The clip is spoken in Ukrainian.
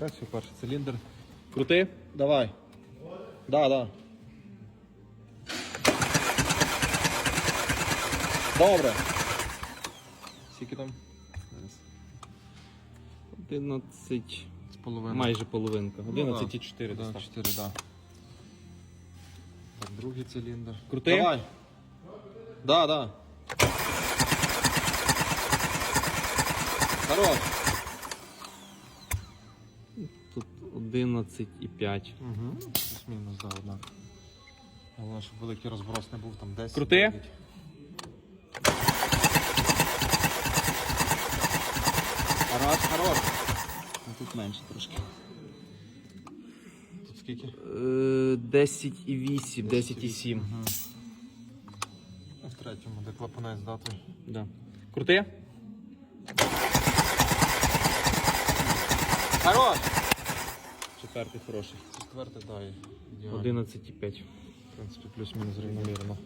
працює, перший циліндр. Крути. Давай. Да, да. Добре. Скільки там? Зараз. 11, З половиною. майже половинка. Ну, 11,4 да. десь Да, 4, да. Так, другий циліндр. Крути. Давай. Да, да. Хорош. Тут 11,5. Угу. Плюс-мінус, да, однак. Головне, щоб великий розброс не був там 10. Крути. 9. Хорош, хорош. Ну, Тут менше трошки. Тут скільки? Е, 10,8, 10,7. Угу. В третьому, де клапанець дати. Да. Крути. Хорош! Четвертий хороший. Четвертий, да, і ідеально. 11,5. В принципі, плюс-мінус рівномірно.